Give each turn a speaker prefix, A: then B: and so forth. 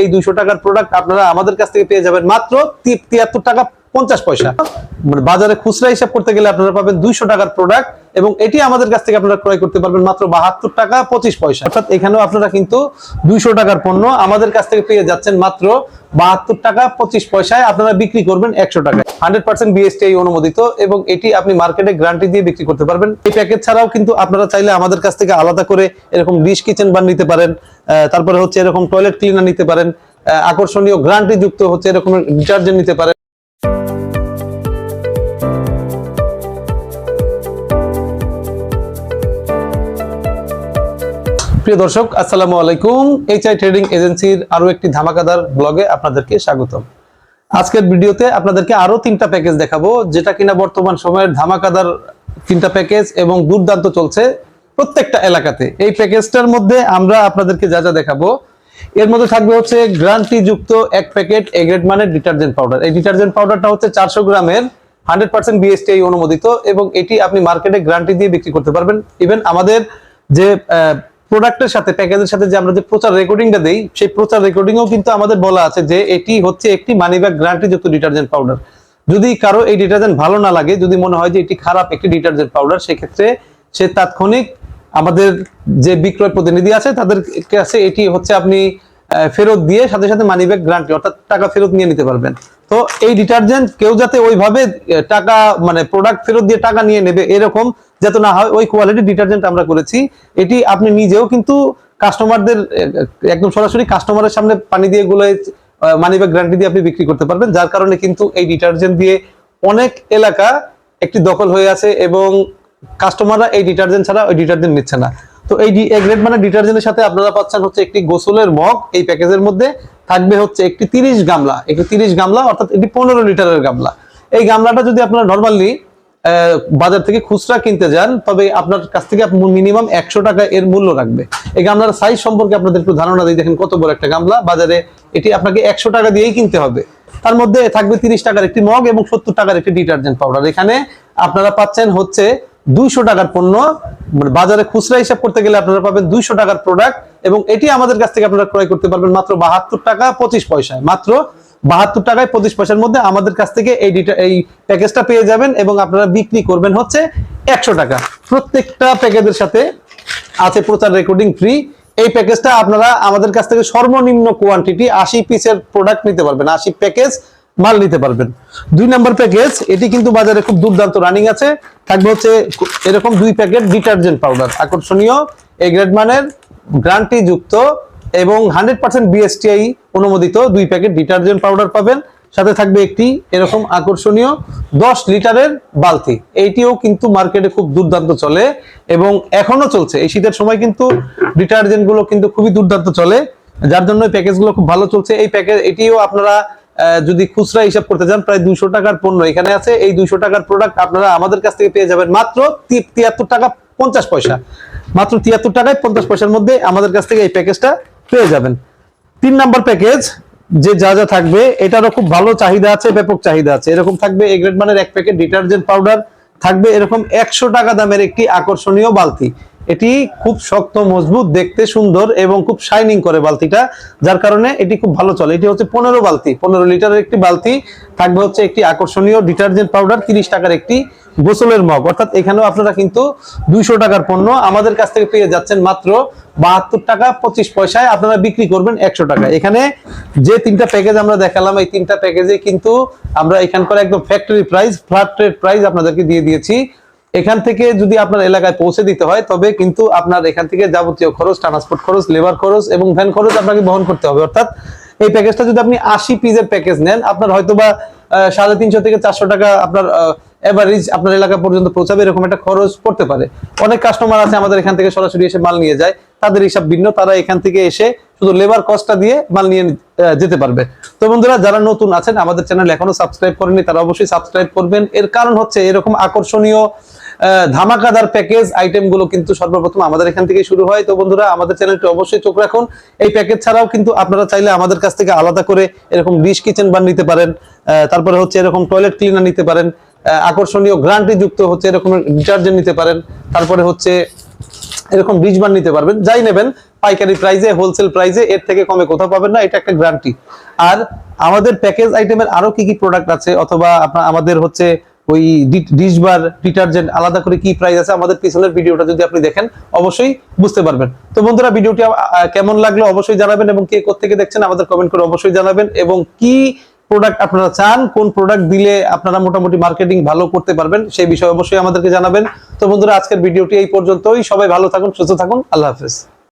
A: এই দুইশো টাকার প্রোডাক্ট আপনারা আমাদের কাছ থেকে পেয়ে যাবেন মাত্র তিয়াত্তর টাকা পঞ্চাশ পয়সা। মানে বাজারে খুচরা হিসাব করতে গেলে আপনারা পাবেন দুইশো টাকার প্রোডাক্ট এবং এটি আমাদের কাছ থেকে আপনারা ক্রয় করতে পারবেন মাত্র বাহাত্তর টাকা পঁচিশ পয়সা। অর্থাৎ এখানেও আপনারা কিন্তু দুইশো টাকার পণ্য আমাদের কাছ থেকে পেয়ে যাচ্ছেন মাত্র বাহাত্তর টাকা পঁচিশ পয়সায়। আপনারা বিক্রি করবেন একশো টাকায়। হান্ড্রেড পার্সেন্ট বিএসটিআই অনুমোদিত এবং এটি আপনি মার্কেটে গ্যারান্টি দিয়ে বিক্রি করতে পারবেন। এই প্যাকেজ ছাড়াও কিন্তু আপনারা চাইলে আমাদের কাছ থেকে আলাদা করে এরকম ডিশ কিচেন বান নিতে পারেন তারপরে হচ্ছে এরকম টয়লেট ক্লিনার নিতে পারেন আকর্ষণীয় গ্যারান্টি যুক্ত হচ্ছে এরকম ডিটারজেন্ট নিতে পারেন। প্রিয় দর্শক, আসসালামু আলাইকুম। এইচআই ট্রেডিং এজেন্সির আরও একটি ধামাকাদার ব্লগে আপনাদেরকে স্বাগতম। আজকের ভিডিওতে আপনাদেরকে আরও তিনটা প্যাকেজ দেখাবো, যেটা কিনা বর্তমান সময়ের ধামাকাদার তিনটা প্যাকেজ এবং দুর্দান্ত চলছে প্রত্যেকটা এলাকাতে। এই প্যাকেজটার মধ্যে আমরা আপনাদেরকে যা যা দেখাবো, এর মধ্যে থাকবে হচ্ছে গ্রান্টি যুক্ত এক প্যাকেট এগ্রেড মানের ডিটারজেন্ট পাউডার। এই ডিটারজেন্ট পাউডারটা হচ্ছে চারশো গ্রামের হান্ড্রেড পার্সেন্ট বিএসটিআই অনুমোদিত এবং এটি আপনি মার্কেটে গ্যারান্টি দিয়ে বিক্রি করতে পারবেন। ইভেন আমাদের যে প্রোডাক্টের সাথে প্যাকেজের সাথে যে আমরা যে প্রচার রেকর্ডিংটা দেই, সেই প্রচার রেকর্ডিংও কিন্তু আমাদের বলা আছে যে এটি হচ্ছে একটি মানি ব্যাগ গ্যারান্টি যুক্ত ডিটারজেন্ট পাউডার যদি কারও এই ডিটারজেন্ট ভালো না লাগে, যদি মনে হয় যে এটি খারাপ একটি ডিটারজেন্ট পাউডার সেক্ষেত্রে সে তাৎক্ষণিক আমাদের যে বিক্রয় প্রতিনিধি আছে, তাদের কাছে এটি হচ্ছে আপনি ফেরত দিয়ে সাথে সাথে মানি ব্যাগ গ্যারান্টি অর্থাৎ টাকা ফেরত নিয়ে নিতে পারবেন। তো এই ডিটারজেন্ট কেউ যাতে ওইভাবে টাকা মানে প্রোডাক্ট ফেরত দিয়ে টাকা নিয়ে নেবে এরকম, যাতে না হয় ওই কোয়ালিটি ডিটারজেন্ট আমরা করেছি। এটি আপনি নিজেও কিন্তু কাস্টমারদের একদম সরাসরি কাস্টমারের সামনে পানি দিয়ে গুলো মানি ব্যাগ গ্যারান্টি দিয়ে আপনি বিক্রি করতে পারবেন, যার কারণে কিন্তু এই ডিটারজেন্ট দিয়ে অনেক এলাকা একটি দখল হয়ে আছে এবং কাস্টমাররা এই ডিটারজেন্ট ছাড়া ওই ডিটারজেন্ট নিচ্ছে না। তো এই গ্রেড মানে ডিটারজেন্টের সাথে আপনারা পাচ্ছেন হচ্ছে একটি গোসলের মগ। এই প্যাকেজের মধ্যে থাকবে হচ্ছে একটি তিরিশ গামলা। একটি তিরিশ গামলা, অর্থাৎ এটি পনেরো লিটারের গামলা। এই গামলাটা যদি আপনারা নর্মালি বাজার থেকে খুচরা কিনতে যান, তবে আপনার কাছ থেকে মিনিমাম একশো টাকা এর মূল্য রাখবে। এই গামলার সাইজ সম্পর্কে আপনাদের একটু ধারণা দিই দেখেন কত বড় একটা গামলা। বাজারে এটি আপনাকে একশো টাকা দিয়েই কিনতে হবে। তার মধ্যে থাকবে তিরিশ টাকার একটি মগ এবং সত্তর টাকার একটি ডিটারজেন্ট পাউডার। এখানে আপনারা পাচ্ছেন হচ্ছে দুইশো টাকার পণ্য মানে বাজারে খুচরা হিসাব করতে গেলে আপনারা পাবেন দুইশো টাকার প্রোডাক্ট এবং এটি আমাদের কাছ থেকে আপনারা ক্রয় করতে পারবেন মাত্র বাহাত্তর টাকা পঁচিশ পয়সায়। মাত্র বাহাত্তর টাকায় পঁচিশ পয়সার মধ্যে আমাদের কাছ থেকে এই এই প্যাকেজটা পেয়ে যাবেন এবং আপনারা বিক্রি করবেন হচ্ছে একশো টাকা। প্রত্যেকটা প্যাকেজের সাথে আছে প্রচার রেকর্ডিং ফ্রি এই প্যাকেজটা আপনারা আমাদের কাছ থেকে সর্বনিম্ন কোয়ান্টিটি আশি পিসের প্রোডাক্ট নিতে পারবেন। আশি প্যাকেজ মাল নিতে পারবেন। দুই নাম্বার প্যাকেজ এটি কিন্তু বাজারে খুব দুর্দান্ত রানিং আছে। থাকবে হচ্ছে এরকম দুই প্যাকেট ডিটারজেন্ট পাউডার আকর্ষণীয় এ গ্রেড মানের গ্রান্টি যুক্ত এবং হান্ড্রেড পার্সেন্ট বিএসটিআই অনুমোদিত দুই প্যাকেট ডিটারজেন্ট পাউডার পাবেন। সাথে থাকবে একটি এরকম আকর্ষণীয় দশ লিটারের বালতি। এইটিও কিন্তু মার্কেটে খুব দুর্দান্ত চলে এবং এখনও চলছে। এই শীতের সময় কিন্তু ডিটারজেন্টগুলো কিন্তু খুবই দুর্দান্ত চলে। যার জন্য প্যাকেজগুলো খুব ভালো চলছে। এই প্যাকেজ এটিও আপনারা যদি খুচরা হিসাব করতে চান, প্রায় দুইশো টাকার পণ্য এখানে আছে। এই দুইশো টাকার প্রোডাক্ট আপনারা আমাদের কাছ থেকে পেয়ে যাবেন মাত্র তিয়াত্তর টাকা পঞ্চাশ পয়সা। মাত্র তিয়াত্তর টাকায় পঞ্চাশ পয়সার মধ্যে আমাদের কাছ থেকে এই প্যাকেজটা পেয়ে যাবেন। তিন নাম্বার প্যাকেজ যে যা যা থাকবে, এটারও খুব ভালো চাহিদা আছে, ব্যাপক চাহিদা আছে। এরকম থাকবে এ গ্রেড মানের এক প্যাকেট ডিটারজেন্ট পাউডার থাকবে এরকম একশো টাকা দামের একটি আকর্ষণীয় বালতি। এটি খুব শক্ত, মজবুত, দেখতে সুন্দর এবং খুব শাইনিং করে বালতিটা, যার কারণে এটি খুব ভালো চলে। এটি হচ্ছে পনেরো বালতি, পনেরো লিটারের একটি বালতি, থাকবে হচ্ছে একটি আকর্ষণীয় ডিটারজেন্ট পাউডার তিরিশ টাকার একটি গোসলের মগ। অর্থাৎ এখানেও আপনারা কিন্তু দুইশো টাকার পণ্য আমাদের কাছ থেকে পেয়ে যাচ্ছেন মাত্র বাহাত্তর টাকা পঁচিশ পয়সায়। আপনারা বিক্রি করবেন একশো টাকা। এখানে যে তিনটা প্যাকেজ আমরা দেখালাম, এই তিনটা প্যাকেজে কিন্তু আমরা এখানকার একদম factory price flat rate price আপনাদেরকে দিয়ে দিয়েছি। এখান থেকে যদি আপনার এলাকায় পৌঁছে দিতে হয়, তবে কিন্তু আপনার এখান থেকে যাবতীয় খরচ ট্রান্সপোর্ট খরচ লেবার খরচ এবং ভ্যান খরচ আপনাকে বহন করতে হবে। অর্থাৎ এই প্যাকেজটা যদি আপনি আশি পিসের প্যাকেজ নেন, আপনার হয়তো বা সাড়ে তিনশো থেকে চারশো টাকা আপনার এভারেজ আপনার এলাকা পর্যন্ত পৌঁছাবে এরকম একটা খরচ পড়তে পারে। অনেক কাস্টমার আছে আমাদের এখান থেকে সরাসরি এসে মাল নিয়ে যায়। তাদের হিসাব ভিন্ন, তারা এখান থেকে এসে শুধু লেবার কস্টটা দিয়ে মাল নিয়ে যেতে পারবে। তো বন্ধুরা, যারা নতুন আছেন, আমাদের চ্যানেল এখনও সাবস্ক্রাইব করেনি তারা অবশ্যই সাবস্ক্রাইব করবেন। এর কারণ হচ্ছে এরকম আকর্ষণীয় ধামাকাদার প্যাকেজ আইটেমগুলো কিন্তু সর্বপ্রথম আমাদের এখান থেকে শুরু হয়। তো বন্ধুরা, আমাদের চ্যানেলটি অবশ্যই চোখ রাখুন। এই প্যাকেজ ছাড়াও কিন্তু আপনারা চাইলে আমাদের কাছ থেকে আলাদা করে এরকম ডিশ কিচেন বান নিতে পারেন তারপরে হচ্ছে এরকম টয়লেট ক্লিনার নিতে পারেন আকর্ষণীয় গ্রান্টি যুক্ত হচ্ছে এরকম ডিটারজেন্ট নিতে পারেন, তারপরে হচ্ছে এরকম বীজ বার নিতে পারবেন। যাই নেবেন, পাইকারি প্রাইজে হোলসেল প্রাইজে এর থেকে কমে কোথাও পাবেন না, এটা একটা গ্যারান্টি আর আমাদের প্যাকেজ আইটেমের আরও কি কি প্রোডাক্ট আছে? অথবা আপনার, আমাদের হচ্ছে ওই ডিশ বার ডিটারজেন্ট আলাদা করে কি প্রাইস আছে আমাদের পিছনের ভিডিওটা যদি আপনি দেখেন, অবশ্যই বুঝতে পারবেন। তো বন্ধুরা, ভিডিওটি কেমন লাগল অবশ্যই জানাবেন এবং কে কোথেকে দেখছেন আমাদের কমেন্ট করে অবশ্যই জানাবেন এবং কি প্রোডাক্ট আপনারা চান, কোন প্রোডাক্ট দিলে আপনারা মোটামুটি মার্কেটিং ভালো করতে পারবেন সেই বিষয়ে অবশ্যই আমাদেরকে জানাবেন। তো বন্ধুরা, আজকের ভিডিওটি এই পর্যন্তই। সবাই ভালো থাকুন, সুস্থ থাকুন। আল্লাহ হাফেজ।